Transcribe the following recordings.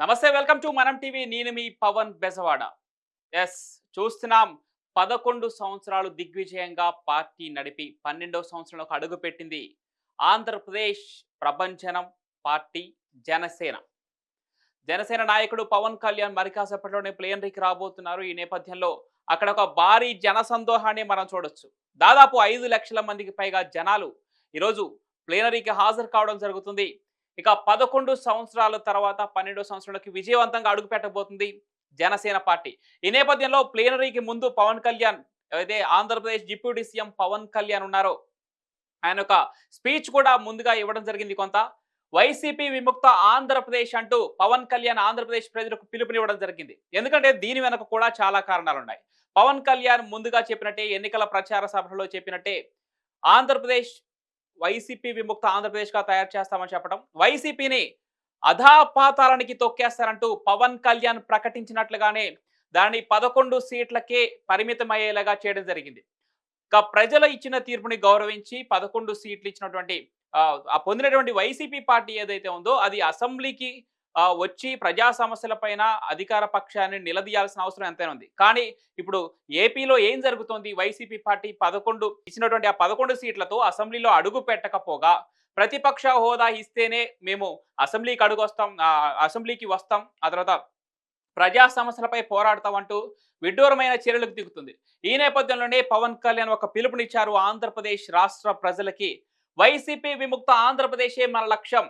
నమస్తే welcome to మనం TV. నేను మీ పవన్ బెజవాడ. ఎస్ చూస్తున్నాం. పదకొండు సంవత్సరాలు దిగ్విజయంగా పార్టీ నడిపి పన్నెండవ సంవత్సరంలో అడుగు పెట్టింది. ఆంధ్రప్రదేశ్ ప్రభంజనం పార్టీ జనసేన. జనసేన నాయకుడు పవన్ కళ్యాణ్ మరికాసేపట్లోనే ప్లేనరీకి రాబోతున్నారు. ఈ నేపథ్యంలో అక్కడ ఒక భారీ జనసందోహాన్ని మనం చూడొచ్చు. దాదాపు ఐదు లక్షల మందికి పైగా జనాలు ఈరోజు ప్లేనరీకి హాజరు కావడం జరుగుతుంది. ఇక పదకొండు సంవత్సరాల తర్వాత పన్నెండో సంవత్సరాలకి విజయవంతంగా అడుగుపెట్టబోతుంది జనసేన పార్టీ. ఈ నేపథ్యంలో ప్లేనరీకి ముందు పవన్ కళ్యాణ్ ఏదైతే ఆంధ్రప్రదేశ్ డిప్యూటీ సీఎం పవన్ కళ్యాణ్ ఉన్నారో. ఆయన ఒక స్పీచ్ కూడా ముందుగా ఇవ్వడం జరిగింది కొంత. వైసీపీ విముక్త ఆంధ్రప్రదేశ్ అంటూ పవన్ కళ్యాణ్ ఆంధ్రప్రదేశ్ ప్రజలకు పిలుపునివ్వడం జరిగింది. ఎందుకంటే దీని వెనక కూడా చాలా కారణాలు ఉన్నాయి పవన్ కళ్యాణ్ ముందుగా చెప్పినట్టే ఎన్నికల ప్రచార సభలో చెప్పినట్టే ఆంధ్రప్రదేశ్ వైసీపీ విముక్త ఆంధ్రప్రదేశ్గా తయారు చేస్తామని చెప్పడం వైసీపీని అధాపాతాలనికి తొక్కేస్తారంటూ పవన్ కళ్యాణ్ ప్రకటించినట్లుగానే దాన్ని పదకొండు సీట్లకే పరిమితమయ్యేలాగా చేయడం జరిగింది. ఇక ప్రజలు ఇచ్చిన తీర్పుని గౌరవించి పదకొండు సీట్లు ఇచ్చినటువంటి ఆ, పొందినటువంటి వైసీపీ పార్టీ ఏదైతే ఉందో అది అసెంబ్లీకి వచ్చి ప్రజా సమస్యలపైన అధికార పక్షాన్ని నిలదీయాల్సిన అవసరం ఎంతైనా ఉంది. కానీ ఇప్పుడు ఏపీలో ఏం జరుగుతోంది? వైసీపీ పార్టీ పదకొండు ఇచ్చినటువంటి ఆ పదకొండు సీట్లతో అసెంబ్లీలో అడుగు పెట్టకపోగా ప్రతిపక్ష హోదా ఇస్తేనే మేము అసెంబ్లీకి అడుగు వస్తాం అసెంబ్లీకి వస్తాం. ఆ తర్వాత ప్రజా సమస్యలపై పోరాడతామంటూ విడ్డూరమైన చర్యలకు దిగుతుంది. ఈ నేపథ్యంలోనే పవన్ కళ్యాణ్ ఒక పిలుపునిచ్చారు ఆంధ్రప్రదేశ్ రాష్ట్ర ప్రజలకి. వైసీపీ విముక్త ఆంధ్రప్రదేశే మన లక్ష్యం.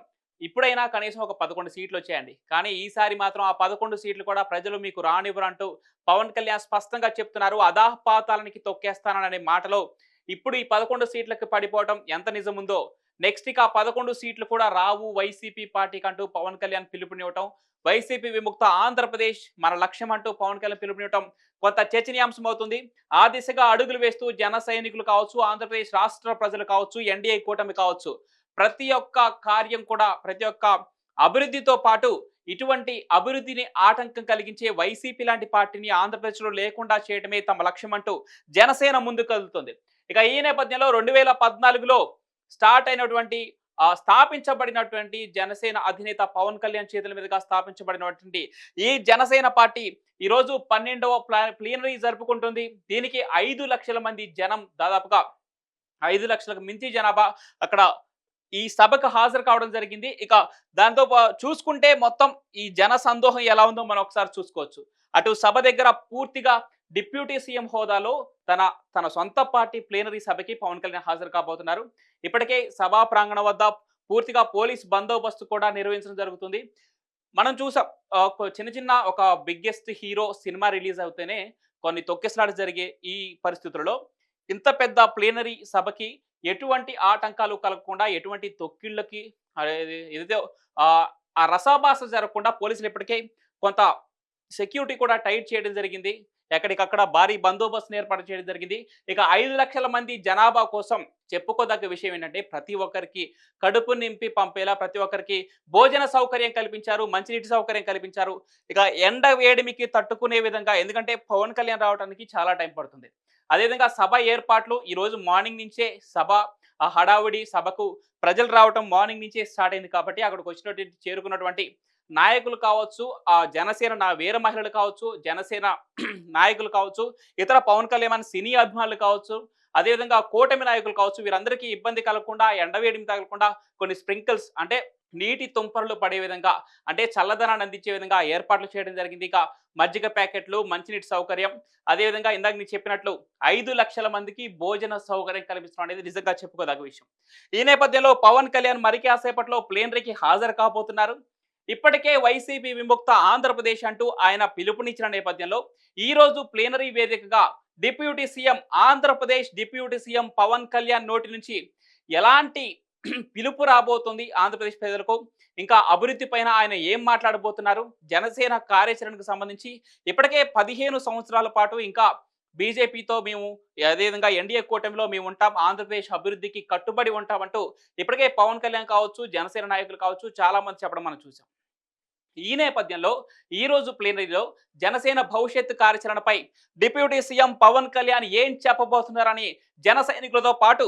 ఇప్పుడైనా కనీసం ఒక పదకొండు సీట్లు వచ్చాయండి. కానీ ఈసారి మాత్రం ఆ పదకొండు సీట్లు కూడా ప్రజలు మీకు రానివ్వరంటూ పవన్ కళ్యాణ్ స్పష్టంగా చెప్తున్నారు. అదాహపాతాలనికి తొక్కేస్తాననే మాటలో ఇప్పుడు ఈ పదకొండు సీట్లకు పడిపోవటం ఎంత నిజముందో. నెక్స్ట్ ఇక ఆ పదకొండు సీట్లు కూడా రావు వైసీపీ పార్టీకి అంటూ పవన్ కళ్యాణ్ పిలుపునివ్వటం వైసీపీ విముక్త ఆంధ్రప్రదేశ్ మన లక్ష్యం అంటూ పవన్ కళ్యాణ్ పిలుపునివ్వటం కొంత చర్చనీయాంశం అవుతుంది ఆ దిశగా అడుగులు వేస్తూ జన సైనికులు కావచ్చు ఆంధ్రప్రదేశ్ రాష్ట్ర ప్రజలు కావచ్చు ఎన్డీఏ కూటమి కావచ్చు. ప్రతి ఒక్క కార్యం కూడా ప్రతి ఒక్క అభివృద్ధితో పాటు ఇటువంటి అభివృద్ధిని ఆటంకం కలిగించే వైసీపీ లాంటి పార్టీని ఆంధ్రప్రదేశ్లో లేకుండా చేయడమే తమ లక్ష్యం అంటూ జనసేన ముందుకు కదులుతుంది ఇక ఈ నేపథ్యంలో రెండు వేల పద్నాలుగులో స్టార్ట్ అయినటువంటి స్థాపించబడినటువంటి జనసేన అధినేత పవన్ కళ్యాణ్ చేతుల మీదుగా స్థాపించబడినటువంటి ఈ జనసేన పార్టీ ఈరోజు పన్నెండవ ప్లీనరీ జరుపుకుంటుంది. దీనికి ఐదు లక్షల మంది జనం దాదాపుగా ఐదు లక్షలకు మించి జనాభా అక్కడ ఈ సభకు హాజరు కావడం జరిగింది. ఇక దాంతో చూసుకుంటే మొత్తం ఈ జన సందోహం ఎలా ఉందో మనం ఒకసారి చూసుకోవచ్చు. అటు సభ దగ్గర పూర్తిగా డిప్యూటీ సీఎం హోదాలో తన తన సొంత పార్టీ ప్లేనరీ సభకి పవన్ కళ్యాణ్ హాజరు కాబోతున్నారు. ఇప్పటికే సభా ప్రాంగణం వద్ద పూర్తిగా పోలీస్ బందోబస్తు కూడా నిర్వహించడం జరుగుతుంది. మనం చూసాం ఒక చిన్న చిన్న ఒక బిగ్గెస్ట్ హీరో సినిమా రిలీజ్ అవుతేనే కొన్ని తొక్కిసలాట జరిగే ఈ పరిస్థితులలో ఇంత పెద్ద ప్లేనరీ సభకి ఎటువంటి ఆటంకాలు కలగకుండా ఎటువంటి తొక్కిళ్ళకి ఏదైతే ఆ, ఆ రసాభాస జరగకుండా పోలీసులు ఇప్పటికే కొంత సెక్యూరిటీ కూడా టైట్ చేయడం జరిగింది. ఎక్కడికక్కడ భారీ బందోబస్తును ఏర్పాటు చేయడం జరిగింది. ఇక ఐదు లక్షల మంది జనాభా కోసం చెప్పుకోదగ్గ విషయం ఏంటంటే ప్రతి ఒక్కరికి కడుపు నింపి పంపేలా ప్రతి ఒక్కరికి భోజన సౌకర్యం కల్పించారు మంచినీటి సౌకర్యం కల్పించారు. ఇక ఎండ వేడిమికి తట్టుకునే విధంగా ఎందుకంటే పవన్ కళ్యాణ్ రావడానికి చాలా టైం పడుతుంది. అదేవిధంగా సభ ఏర్పాట్లు ఈరోజు మార్నింగ్ నుంచే సభ ఆ హడావుడి సభకు ప్రజలు రావటం మార్నింగ్ నుంచే స్టార్ట్ అయింది కాబట్టి అక్కడికి వచ్చినటువంటి చేరుకున్నటువంటి నాయకులు కావచ్చు ఆ జనసేన నా వీర మహిళలు కావచ్చు జనసేన నాయకులు కావచ్చు ఇతర పవన్ కళ్యాణ్ సినీ అభిమానులు కావచ్చు అదేవిధంగా కూటమి నాయకులు కావచ్చు వీరందరికీ ఇబ్బంది కలగకుండా ఎండవేడిమి తగలకుండా కొన్ని స్ప్రింకిల్స్ అంటే నీటి తుంపర్లు పడే విధంగా అంటే చల్లదనాన్ని అందించే విధంగా ఏర్పాట్లు చేయడం జరిగింది. ఇక మజ్జిగ ప్యాకెట్లు మంచినీటి సౌకర్యం అదేవిధంగా ఇందాక నేను చెప్పినట్లు ఐదు లక్షల మందికి భోజన సౌకర్యం కల్పించడం అనేది నిజంగా చెప్పుకోదగ్గ విషయం. ఈ నేపథ్యంలో పవన్ కళ్యాణ్ మరి కాసేపట్లో ప్లేనరీకి హాజరు కాబోతున్నారు. ఇప్పటికే వైసీపీ విముక్త ఆంధ్రప్రదేశ్ అంటూ ఆయన పిలుపునిచ్చిన నేపథ్యంలో ఈ రోజు ప్లేనరీ వేదికగా deputy CM Andhra Pradesh deputy CM Pawan Kalyan నోటి నుంచి ఎలాంటి పిలుపు రాబోతుంది ఆంధ్రప్రదేశ్ ప్రజలకు? ఇంకా అభివృద్ధి పైన ఆయన ఏం మాట్లాడబోతున్నారు? జనసేన కార్యాచరణకు సంబంధించి ఇప్పటికే పదిహేను సంవత్సరాల పాటు ఇంకా బీజేపీతో మేము అదేవిధంగా ఎన్డీఏ కూటమిలో మేము ఉంటాం ఆంధ్రప్రదేశ్ అభివృద్ధికి కట్టుబడి ఉంటామంటూ ఇప్పటికే పవన్ కళ్యాణ్ కావచ్చు జనసేన నాయకులు కావచ్చు చాలామంది చెప్పడం మనం చూసాం. ఈ నేపథ్యంలో ఈ రోజు ప్లేనరీలో జనసేన భవిష్యత్తు కార్యాచరణపై డిప్యూటీ సీఎం పవన్ కళ్యాణ్ ఏం చెప్పబోతున్నారని జన సైనికులతో పాటు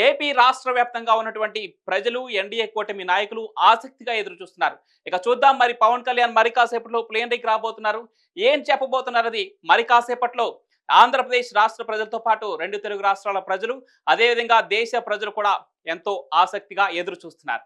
ఏపీ రాష్ట్ర వ్యాప్తంగా ఉన్నటువంటి ప్రజలు ఎన్డీఏ కూటమి నాయకులు ఆసక్తిగా ఎదురు చూస్తున్నారు ఇక చూద్దాం మరి పవన్ కళ్యాణ్ మరి కాసేపట్లో ప్లేనరీకి రాబోతున్నారు. ఏం చెప్పబోతున్నారు అది మరి కాసేపట్లో ఆంధ్రప్రదేశ్ రాష్ట్ర ప్రజలతో పాటు రెండు తెలుగు రాష్ట్రాల ప్రజలు అదేవిధంగా దేశ ప్రజలు కూడా ఎంతో ఆసక్తిగా ఎదురు చూస్తున్నారు